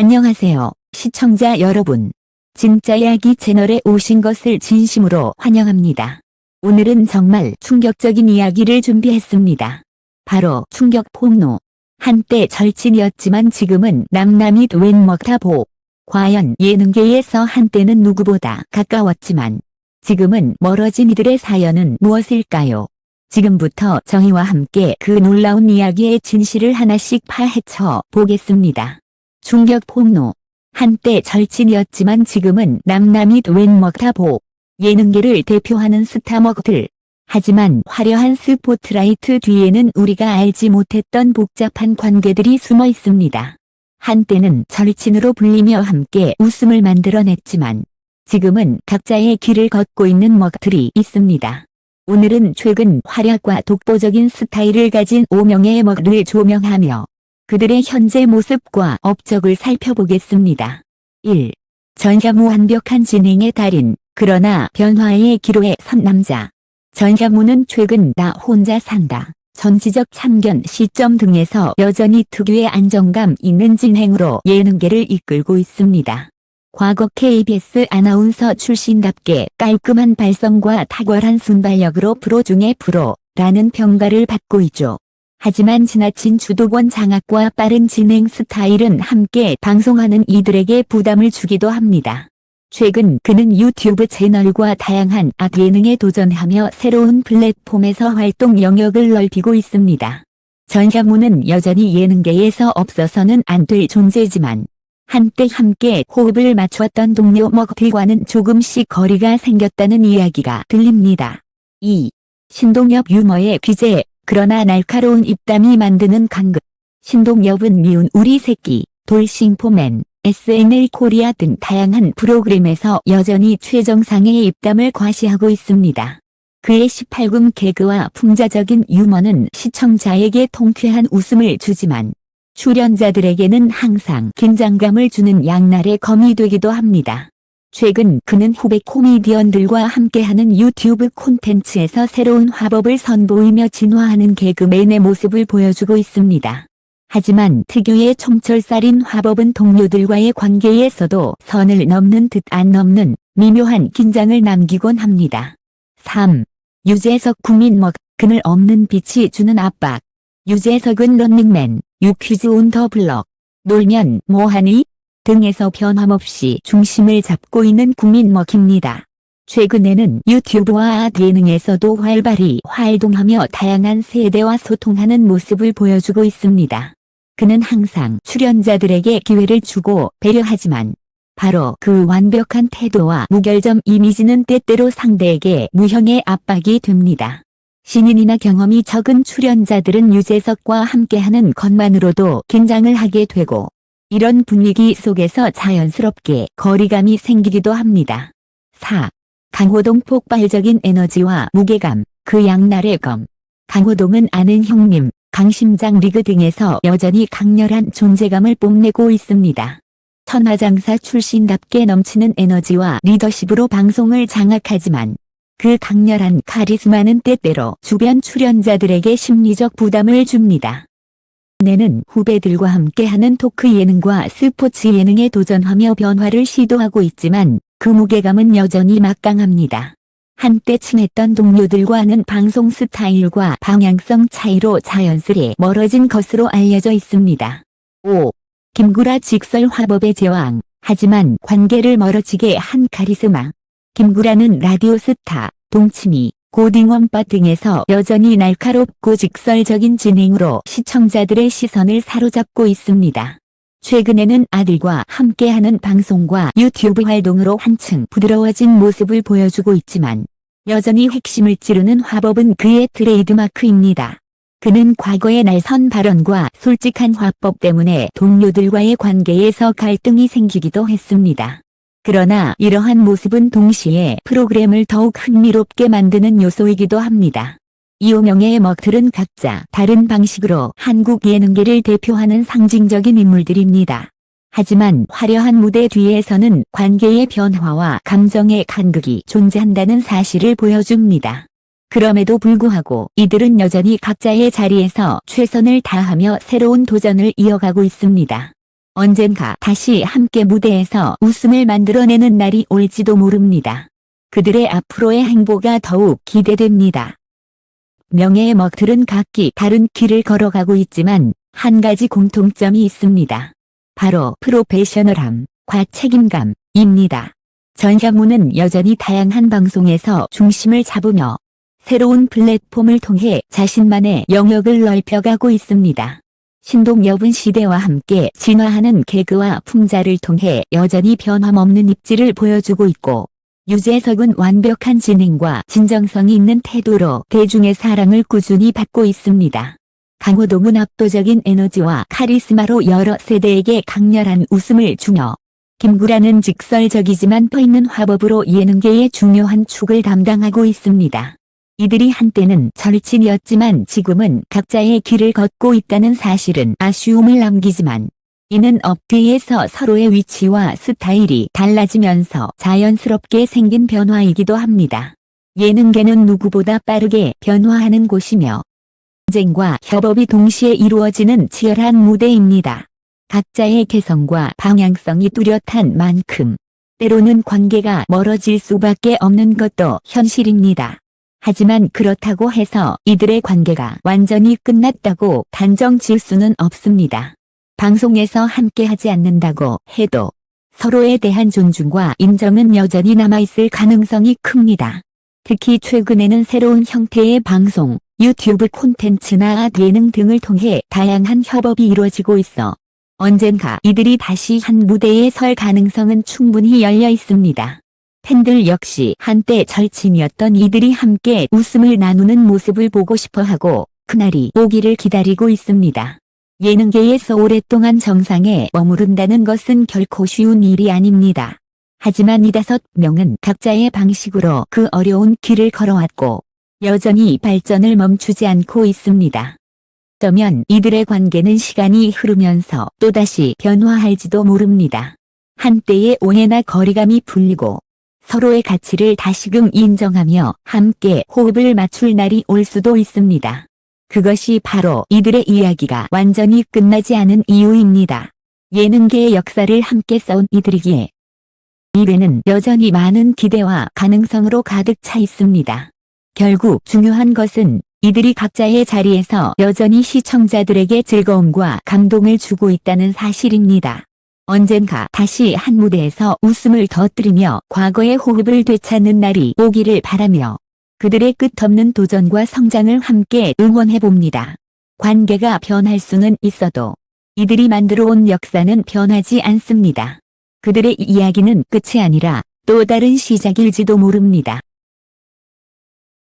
안녕하세요, 시청자 여러분. 진짜 이야기 채널에 오신 것을 진심으로 환영합니다. 오늘은 정말 충격적인 이야기를 준비했습니다. 바로 충격 폭로. 한때 절친이었지만 지금은 남남이 웬 먹다보. 과연 예능계에서 한때는 누구보다 가까웠지만 지금은 멀어진 이들의 사연은 무엇일까요? 지금부터 정희와 함께 그 놀라운 이야기의 진실을 하나씩 파헤쳐 보겠습니다. 충격 폭로. 한때 절친이었지만 지금은 남남이 웬먹다보. 예능계를 대표하는 스타먹들. 하지만 화려한 스포트라이트 뒤에는 우리가 알지 못했던 복잡한 관계들이 숨어 있습니다. 한때는 절친으로 불리며 함께 웃음을 만들어냈지만 지금은 각자의 길을 걷고 있는 먹들이 있습니다. 오늘은 최근 활약과 독보적인 스타일을 가진 5명의 먹을 조명하며 그들의 현재 모습과 업적을 살펴보겠습니다. 1. 전샤무 완벽한 진행의 달인, 그러나 변화의 기로에 선 남자. 전샤무는 최근 나 혼자 산다. 정치적 참견 시점 등에서 여전히 특유의 안정감 있는 진행으로 예능계를 이끌고 있습니다. 과거 KBS 아나운서 출신답게 깔끔한 발성과 탁월한 순발력으로 프로 중의 프로라는 평가를 받고 있죠. 하지만 지나친 주도권 장악과 빠른 진행 스타일은 함께 방송하는 이들에게 부담을 주기도 합니다. 최근 그는 유튜브 채널과 다양한 악 예능에 도전하며 새로운 플랫폼에서 활동 영역을 넓히고 있습니다. 전샤무는 여전히 예능계에서 없어서는 안 될 존재지만 한때 함께 호흡을 맞췄던 동료 먹들과는 조금씩 거리가 생겼다는 이야기가 들립니다. 2. 신동엽 유머의 귀재 그러나 날카로운 입담이 만드는 강극. 신동엽은 미운 우리 새끼, 돌싱포맨, SNL 코리아 등 다양한 프로그램에서 여전히 최정상의 입담을 과시하고 있습니다. 그의 18금 개그와 풍자적인 유머는 시청자에게 통쾌한 웃음을 주지만 출연자들에게는 항상 긴장감을 주는 양날의 검이 되기도 합니다. 최근 그는 후배 코미디언들과 함께하는 유튜브 콘텐츠에서 새로운 화법을 선보이며 진화하는 개그맨의 모습을 보여주고 있습니다. 하지만 특유의 총철살인 화법은 동료들과의 관계에서도 선을 넘는 듯 안 넘는 미묘한 긴장을 남기곤 합니다. 3. 유재석 국민 먹, 그늘 없는 빛이 주는 압박. 유재석은 런닝맨, 유퀴즈 온 더 블럭, 놀면 뭐하니? 등에서 변함없이 중심을 잡고 있는 국민 먹입니다. 최근에는 유튜브와 아 예능에서도 활발히 활동하며 다양한 세대와 소통하는 모습을 보여주고 있습니다. 그는 항상 출연자들에게 기회를 주고 배려하지만 바로 그 완벽한 태도와 무결점 이미지는 때때로 상대에게 무형의 압박이 됩니다. 신인이나 경험이 적은 출연자들은 유재석과 함께하는 것만으로도 긴장을 하게 되고 이런 분위기 속에서 자연스럽게 거리감이 생기기도 합니다. 4. 강호동 폭발적인 에너지와 무게감, 그 양날의 검. 강호동은 아는 형님, 강심장 리그 등에서 여전히 강렬한 존재감을 뽐내고 있습니다. 천하장사 출신답게 넘치는 에너지와 리더십으로 방송을 장악하지만 그 강렬한 카리스마는 때때로 주변 출연자들에게 심리적 부담을 줍니다. 내는 후배들과 함께하는 토크 예능과 스포츠 예능에 도전하며 변화를 시도하고 있지만 그 무게감은 여전히 막강합니다. 한때 친했던 동료들과는 방송 스타일과 방향성 차이로 자연스레 멀어진 것으로 알려져 있습니다. 5. 김구라 직설 화법의 제왕, 하지만 관계를 멀어지게 한 카리스마. 김구라는 라디오 스타, 동치미, 고딩원바 등에서 여전히 날카롭고 직설적인 진행으로 시청자들의 시선을 사로잡고 있습니다. 최근에는 아들과 함께하는 방송과 유튜브 활동으로 한층 부드러워진 모습을 보여주고 있지만 여전히 핵심을 찌르는 화법은 그의 트레이드마크입니다. 그는 과거의 날선 발언과 솔직한 화법 때문에 동료들과의 관계에서 갈등이 생기기도 했습니다. 그러나 이러한 모습은 동시에 프로그램을 더욱 흥미롭게 만드는 요소이기도 합니다. 이호명의 먹들은 각자 다른 방식으로 한국 예능계를 대표하는 상징적인 인물들입니다. 하지만 화려한 무대 뒤에서는 관계의 변화와 감정의 간극이 존재한다는 사실을 보여줍니다. 그럼에도 불구하고 이들은 여전히 각자의 자리에서 최선을 다하며 새로운 도전을 이어가고 있습니다. 언젠가 다시 함께 무대에서 웃음을 만들어내는 날이 올지도 모릅니다. 그들의 앞으로의 행보가 더욱 기대됩니다. 명예의 먹들은 각기 다른 길을 걸어가고 있지만 한 가지 공통점이 있습니다. 바로 프로페셔널함 과 책임감입니다. 전현무는 여전히 다양한 방송에서 중심을 잡으며 새로운 플랫폼을 통해 자신만의 영역을 넓혀가고 있습니다. 신동엽은 시대와 함께 진화하는 개그와 풍자를 통해 여전히 변함없는 입지를 보여주고 있고 유재석은 완벽한 진행과 진정성이 있는 태도로 대중의 사랑을 꾸준히 받고 있습니다. 강호동은 압도적인 에너지와 카리스마로 여러 세대에게 강렬한 웃음을 주며 김구라는 직설적이지만 터있는 화법으로 예능계의 중요한 축을 담당하고 있습니다. 이들이 한때는 절친이었지만 지금은 각자의 길을 걷고 있다는 사실은 아쉬움을 남기지만 이는 업계에서 서로의 위치와 스타일이 달라지면서 자연스럽게 생긴 변화이기도 합니다. 예능계는 누구보다 빠르게 변화하는 곳이며 경쟁과 협업이 동시에 이루어지는 치열한 무대입니다. 각자의 개성과 방향성이 뚜렷한 만큼 때로는 관계가 멀어질 수밖에 없는 것도 현실입니다. 하지만 그렇다고 해서 이들의 관계가 완전히 끝났다고 단정 지을 수는 없습니다. 방송에서 함께 하지 않는다고 해도 서로에 대한 존중과 인정은 여전히 남아있을 가능성이 큽니다. 특히 최근에는 새로운 형태의 방송, 유튜브 콘텐츠나 예능 등을 통해 다양한 협업이 이루어지고 있어 언젠가 이들이 다시 한 무대에 설 가능성은 충분히 열려 있습니다. 팬들 역시 한때 절친이었던 이들이 함께 웃음을 나누는 모습을 보고 싶어 하고 그날이 오기를 기다리고 있습니다. 예능계에서 오랫동안 정상에 머무른다는 것은 결코 쉬운 일이 아닙니다. 하지만 이 다섯 명은 각자의 방식으로 그 어려운 길을 걸어왔고 여전히 발전을 멈추지 않고 있습니다. 어쩌면 이들의 관계는 시간이 흐르면서 또다시 변화할지도 모릅니다. 한때의 오해나 거리감이 풀리고 서로의 가치를 다시금 인정하며 함께 호흡을 맞출 날이 올 수도 있습니다. 그것이 바로 이들의 이야기가 완전히 끝나지 않은 이유입니다. 예능계의 역사를 함께 쌓은 이들이기에 미래는 여전히 많은 기대와 가능성으로 가득 차 있습니다. 결국 중요한 것은 이들이 각자의 자리에서 여전히 시청자들에게 즐거움과 감동을 주고 있다는 사실입니다. 언젠가 다시 한 무대에서 웃음을 터뜨리며 과거의 호흡을 되찾는 날이 오기를 바라며 그들의 끝없는 도전과 성장을 함께 응원해봅니다. 관계가 변할 수는 있어도 이들이 만들어 온 역사는 변하지 않습니다. 그들의 이야기는 끝이 아니라 또 다른 시작일지도 모릅니다.